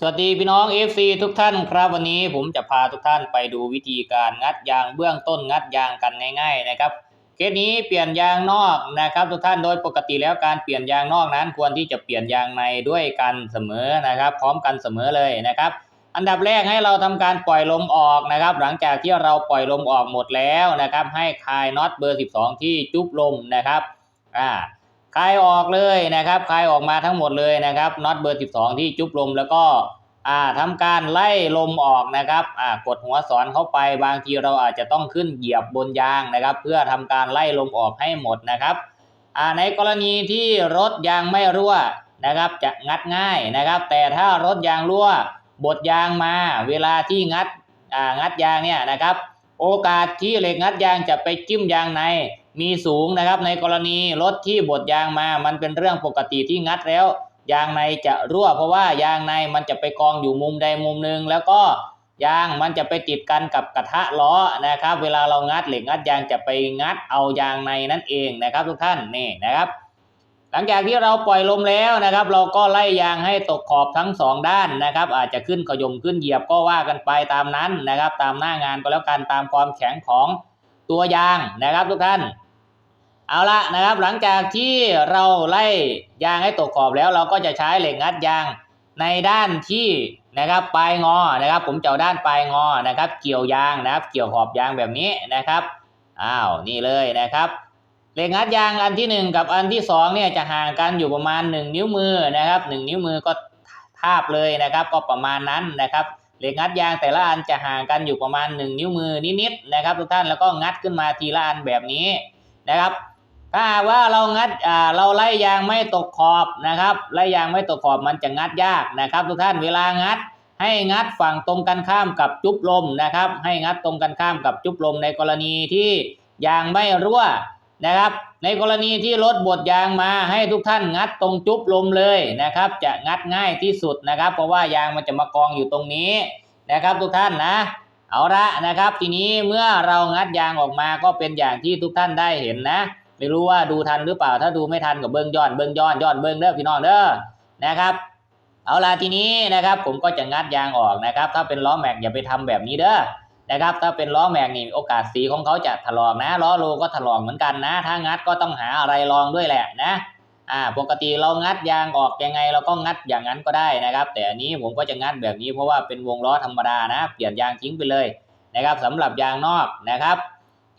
สวัสดีพี่น้อง FC ทุกท่านครับวันนี้ผมจะพาทุกท่านไปดูวิธีการงัดยางเบื้องต้นงัดยางกันง่าย ๆ นะครับเคสนี้เปลี่ยนยางนอกนะครับ ทุกท่านโดยปกติแล้วการเปลี่ยนยางนอกนั้นควรที่จะเปลี่ยนยางในด้วยกันเสมอนะครับ พร้อมกันเสมอเลยนะครับ อันดับแรกให้เราทำการปล่อยลมออกนะครับ หลังจากที่เราปล่อยลมออกหมดแล้วนะครับ ให้คลายน็อตเบอร์ 12 ที่จุ๊บลมนะครับอ่า คลายออกเลยนะครับคลายออกมาทั้งหมดเลยนะครับน็อตเบอร์ 12 ที่จุบลมแล้วก็อ่าทำการไล่ลมออกนะครับอ่ากดหัวสอนเข้าไปบางทีเราอาจจะต้องขึ้นเหยียบบนยางนะครับ เพื่อทำการไล่ลมออกให้หมดนะครับอ่าในกรณีที่รถยางไม่รั่วนะครับจะงัดง่ายนะครับ แต่ถ้ารถยางรั่วบดยางมาเวลาที่งัดอ่างัดยางเนี่ยนะครับ โอกาสที่เหล็กงัดยางจะไปจิ้มยางใน มีสูงนะครับในกรณีรถที่บดยางมา มันเป็นเรื่องปกติที่งัดแล้ว ยางในจะรั่วเพราะว่ายางในมันจะไปกองอยู่มุมใดมุมหนึ่งแล้วก็ยางมันจะไปติดกันกับกระทะล้อนะครับ เวลาเรางัดเหล็กงัดยางจะไปงัดเอายางในนั่นเองนะครับ ทุกท่านนี่นะครับ หลังจากที่เราปล่อยลมแล้วนะครับ เราก็ไล่ยางให้ตกขอบทั้งสองด้านนะครับ อาจจะขึ้นขยมขึ้นเหยียบก็ว่ากันไปตามนั้นนะครับ ตามหน้างานก็แล้วกันตามความแข็งของตัวยางนะครับ ทุกท่าน เอาละนะครับหลังจากที่เราไล่ยางให้ตกขอบแล้วเราก็จะใช้เหล็กงัดยางในด้านที่นะครับปลายงอนะครับ ผมจะเอาด้านปลายงอนะครับ เกี่ยวยางนะครับ เกี่ยวขอบยางแบบนี้นะครับอ้าวนี่เลยนะครับเหล็กงัดยางอันที่หนึ่งกับอันที่สองเนี่ยจะห่างกันอยู่ประมาณหนึ่งนิ้วมือนะครับหนึ่งนิ้วมือก็ทาบเลยนะครับ ก็ประมาณนั้นนะครับเหล็กงัดยางแต่ละอันจะห่างกันอยู่ประมาณหนึ่งนิ้วมือนิดๆนะครับ ทุกท่านแล้วก็งัดขึ้นมาทีละอันแบบนี้นะครับ ถ้าว่าเรางัดอ่าเราไล่ยางไม่ตกขอบนะครับไล่ยางไม่ตกขอบมันจะงัดยากนะครับ ทุกท่านเวลางัด ให้งัดฝั่งตรงกันข้ามกับจุบลมนะครับ ให้งัดตรงกันข้ามกับจุบลมในกรณีที่ยางไม่รั่วนะครับ ในกรณีที่รถบดยางมาให้ทุกท่านงัดตรงจุบลมเลยนะครับ จะงัดง่ายที่สุดนะครับ เพราะว่ายางมันจะมากองอยู่ตรงนี้นะครับ ทุกท่านนะเอาละนะครับ ทีนี้เมื่อเรางัดยางออกมาก็เป็นอย่างที่ทุกท่านได้เห็นนะ ไม่รู้ว่าดูทันหรือเปล่า ถ้าดูไม่ทันกับเบิ้งย้อนเบิ้งย้อนย้อนเบิ้งเด้อพี่น้องเด้อนะครับ เอาล่ะทีนี้นะครับ ผมก็จะงัดยางออกนะครับ ถ้าเป็นล้อแม็กอย่าไปทำแบบนี้เด้อนะครับ ถ้าเป็นล้อแม็กนี่โอกาสสีของเขาจะถลอกนะล้อโลก็ถลอกเหมือนกันนะ ถ้างัดก็ต้องหาอะไรรองด้วยแหละนะอ่าปกติเรางัดยางออกยังไงเราก็งัดอย่างนั้นก็ได้นะครับ แต่อันนี้ผมก็จะงัดแบบนี้เพราะว่าเป็นวงล้อธรรมดานะ เปลี่ยนยางทิ้งไปเลยนะครับสำหรับยางนอกนะครับ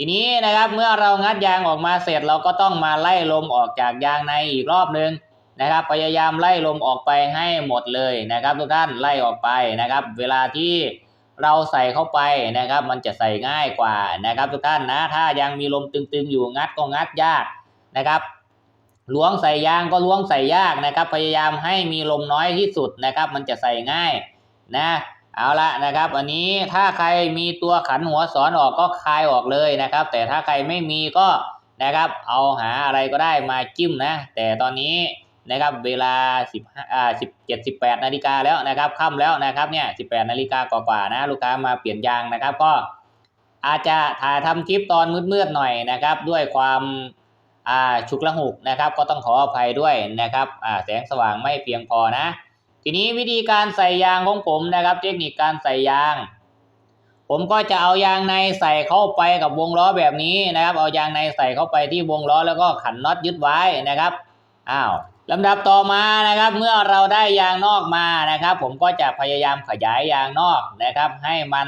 ทีนี้นะครับเมื่อเรางัดยางออกมาเสร็จเราก็ต้องมาไล่ลมออกจากยางในอีกรอบนึงนะครับ พยายามไล่ลมออกไปให้หมดเลยนะครับ ทุกท่านไล่ออกไปนะครับ เวลาที่เราใส่เข้าไปนะครับ มันจะใส่ง่ายกว่านะครับ ทุกท่านนะ ถ้ายังมีลมตึงๆอยู่งัดก็งัดยากนะครับล้วงใส่ยางก็ล้วงใส่ยากนะครับ พยายามให้มีลมน้อยที่สุดนะครับ มันจะใส่ง่ายนะ เอาละนะครับ อันนี้ถ้าใครมีตัวขันหัวสอนออกก็คลายออกเลยนะครับ แต่ถ้าใครไม่มีก็นะครับ เอาหาอะไรก็ได้มาจิ้มนะ แต่ตอนนี้นะครับเวลา10อ่า17 18นาฬิกาแล้วนะครับค่ำแล้วนะครับเนี่ย18นาฬิกากว่าๆนะ ลูกค้ามาเปลี่ยนยางนะครับ ก็อาจจะถ่ายทำคลิปตอนมืดๆหน่อยนะครับ ด้วยความอ่าฉุกละหุกนะครับ ก็ต้องขออภัยด้วยนะครับอ่าแสงสว่างไม่เพียงพอนะ ทีนี้วิธีการใส่ยางของผมนะครับ เทคนิคการใส่ยาง ผมก็จะเอายางในใส่เข้าไปกับวงล้อแบบนี้นะครับ เอายางในใส่เข้าไปที่วงล้อแล้วก็ขันน็อตยึดไว้นะครับอ้าวลำดับต่อมานะครับ เมื่อเราได้ยางนอกมานะครับ ผมก็จะพยายามขยายยางนอกนะครับ ให้มัน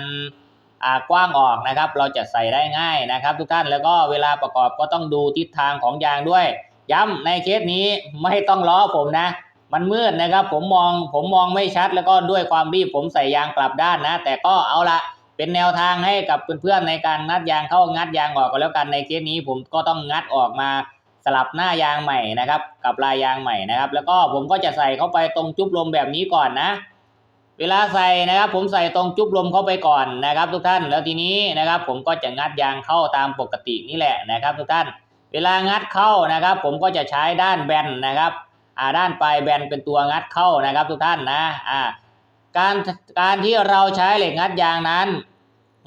กว้างออกนะครับ เราจะใส่ได้ง่ายนะครับ ทุกท่านแล้วก็เวลาประกอบก็ต้องดูทิศทางของยางด้วย ย้ำในเคสนี้ไม่ต้องล้อผมนะ มันมืดนะครับ ผมมองผมมองไม่ชัด แล้วก็ด้วยความรีบผมใส่ยางกลับด้านนะ แต่ก็เอาละเป็นแนวทางให้กับเพื่อนๆในการงัดยางเข้างัดยางออกก็แล้วกันในเคสนี้ ผมก็ต้องงัดออกมาสลับหน้ายางใหม่นะครับ กับลายยางใหม่นะครับ แล้วก็ผมก็จะใส่เข้าไปตรงจุ๊บลมแบบนี้ก่อนนะ เวลาใส่นะครับ ผมใส่ตรงจุ๊บลมเข้าไปก่อนนะครับ ทุกท่านแล้วทีนี้นะครับ ผมก็จะงัดยางเข้าตามปกตินี่แหละนะครับ ทุกท่าน เวลางัดเข้านะครับ ผมก็จะใช้ด้านแบนนะครับ ด้านปลายแบนเป็นตัวงัดเข้านะครับทุกท่านนะอ่าการการที่เราใช้เหล็กงัดยางนั้น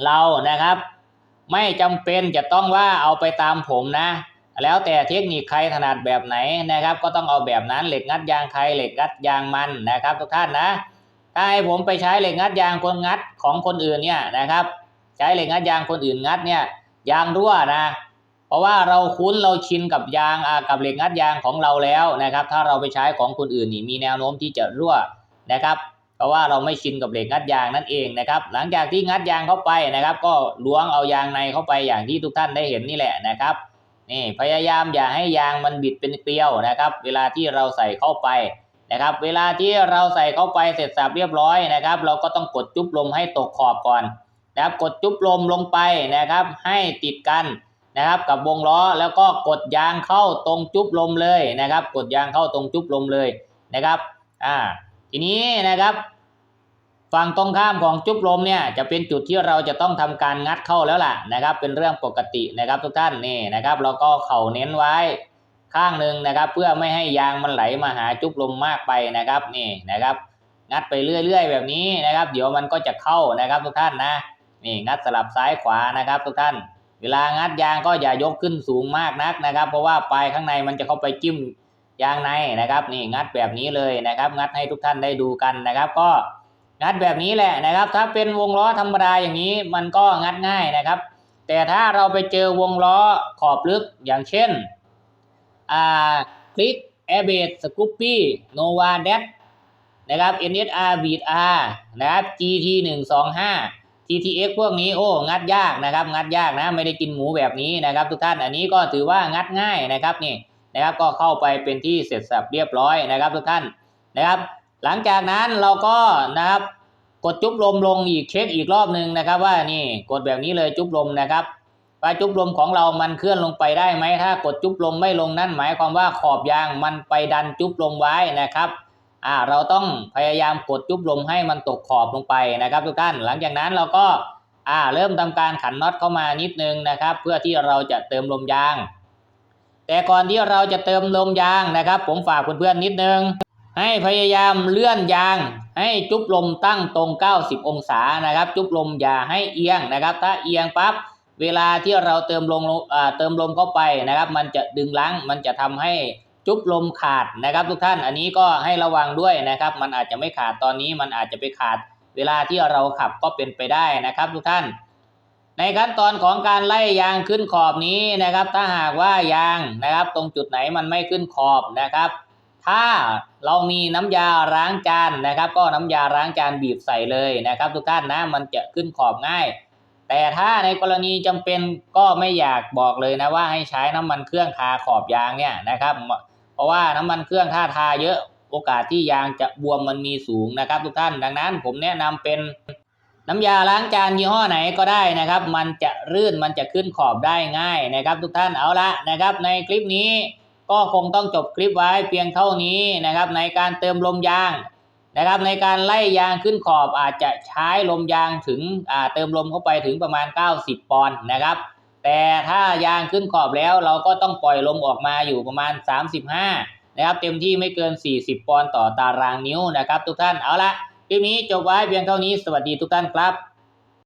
เรานะครับ ไม่จำเป็นจะต้องว่าเอาไปตามผมนะ แล้วแต่เทคนิคใครถนัดแบบไหนนะครับ ก็ต้องเอาแบบนั้นเหล็กงัดยางใครเหล็กงัดยางมันนะครับ ทุกท่านนะถ้าให้ผมไปใช้เหล็กงัดยางคนงัดของคนอื่นเนี่ยนะครับ ใช้เหล็กงัดยางคนอื่นงัดเนี่ยยางรั่วนะ ราะว่าเราคุ้นเราชินกับยางกับเหล็กงัดยางของเราแล้วนะครับ ถ้าเราไปใช้ของคนอื่นนี่มีแนวโน้มที่จะรั่วนะครับ เพราะว่าเราไม่ชินกับเหล็กงัดยางนั่นเองนะครับ หลังจากที่งัดยางเข้าไปนะครับ ก็ล้วงเอายางในเข้าไปอย่างที่ทุกท่านได้เห็นนี่แหละนะครับนี่พยายามอย่าให้ยางมันบิดเป็นเกลียวนะครับ เวลาที่เราใส่เข้าไปนะครับ เวลาที่เราใส่เข้าไปเสร็จสับเรียบร้อยนะครับ เราก็ต้องกดจุ๊บลมให้ตกขอบก่อนนะครับกดจุ๊บลมลงไปนะครับ ให้ติดกัน นะครับกับวงล้อแล้วก็กดยางเข้าตรงจุ๊บลมเลยนะครับ กดยางเข้าตรงจุ๊บลมเลยนะครับอ่าทีนี้นะครับฝั่งตรงข้ามของจุ๊บลมเนี่ยจะเป็นจุดที่เราจะต้องทำการงัดเข้าแล้วล่ะนะครับ เป็นเรื่องปกตินะครับทุกท่านนี่นะครับเราก็เข่าเน้นไว้ข้างหนึ่งนะครับ เพื่อไม่ให้ยางมันไหลมาหาจุ๊บลมมากไปนะครับนี่นะครับ งัดไปเรื่อย ๆ แบบนี้นะครับ เดี๋ยวมันก็จะเข้านะครับทุกท่านนะนี่งัดสลับซ้ายขวานะครับทุกท่าน เวลางัดยางก็อย่ายกขึ้นสูงมากนักนะครับ เพราะว่าปลายข้างในมันจะเข้าไปจิ้มยางในนะครับ นี่งัดแบบนี้เลยนะครับ งัดให้ทุกท่านได้ดูกันนะครับ ก็งัดแบบนี้แหละนะครับ ถ้าเป็นวงล้อธรรมดาอย่างนี้มันก็งัดง่ายนะครับ แต่ถ้าเราไปเจอวงล้อขอบลึกอย่างเช่นอ่าคลิกแอร์เบดสกูปปี้โนวาเดนะครับ NSR Beat R นะครับ GT 1 2 5 TTX พวกนี้โอ้งัดยากนะครับงัดยากนะไม่ได้กินหมูแบบนี้นะครับทุกท่านอันนี้ก็ถือว่างัดง่ายนะครับนี่นะครับก็เข้าไปเป็นที่เสร็จสับเรียบร้อยนะครับทุกท่านนะครับ หลังจากนั้นเราก็นะครับกดจุ๊บลมลงอีกเช็คอีกรอบหนึ่งนะครับ ว่านี่กดแบบนี้เลยจุ๊บลมนะครับว่าจุ๊บลมของเรามันเคลื่อนลงไปได้ไหมถ้ากดจุ๊บลมไม่ลงนั่นหมายความว่าขอบยางมันไปดันจุ๊บลมไว้นะครับ อ่าเราต้องพยายามกดจุบลมให้มันตกขอบลงไปนะครับทุกท่าน หลังจากนั้นเราก็อ่าเริ่มทำการขันน็อตเข้ามานิดนึงนะครับ เพื่อที่เราจะเติมลมยาง แต่ก่อนที่เราจะเติมลมยางนะครับ ผมฝากเพื่อนๆนิดนึง ให้พยายามเลื่อนยาง ให้จุบลมตั้งตรง 90 องศานะครับ จุบลมอย่าให้เอียงนะครับ ถ้าเอียงปั๊บเวลาที่เราเติมลมเติมลมเข้าไปนะครับ มันจะดึงลังมันจะทำให้ จุบลมขาดนะครับทุกท่านอันนี้ก็ให้ระวังด้วยนะครับ มันอาจจะไม่ขาดตอนนี้มันอาจจะไปขาด เวลาที่เราขับก็เป็นไปได้นะครับ ทุกท่าน ในขั้นตอนของการไล่ยางขึ้นขอบนี้นะครับ ถ้าหากว่ายางนะครับ ตรงจุดไหนมันไม่ขึ้นขอบนะครับ ถ้าเรามีน้ำยาล้างจานนะครับ ก็น้ำยาล้างจานบีบใส่เลยนะครับ ทุกท่านนะมันจะขึ้นขอบง่ายแต่ถ้าในกรณีจำเป็นก็ไม่อยากบอกเลยนะว่าให้ใช้น้ำมันเครื่องทาขอบยางเนี่ยนะครับ เพราะว่าน้ำมันเครื่องถ้าทาเยอะโอกาสที่ยางจะบวมมันมีสูงนะครับ ทุกท่าน ดังนั้นผมแนะนำเป็นน้ำยาล้างจานยี่ห้อไหนก็ได้นะครับ มันจะรื่นมันจะขึ้นขอบได้ง่ายนะครับ ทุกท่านเอาละนะครับ ในคลิปนี้ก็คงต้องจบคลิปไว้เพียงเท่านี้นะครับ ในการเติมลมยางนะครับ ในการไล่ยางขึ้นขอบอาจจะใช้ลมยางถึงเติมลมเข้าไปถึงประมาณ 90 ปอนด์นะครับ แต่ถ้ายางขึ้นขอบแล้วเราก็ต้องปล่อยลมออกมาอยู่ประมาณ 35 นะครับ เต็มที่ไม่เกิน 40 ปอนด์ต่อตารางนิ้วนะครับ ทุกท่านเอาละคลิปนี้จบไว้เพียงเท่านี้สวัสดีทุกท่านครับ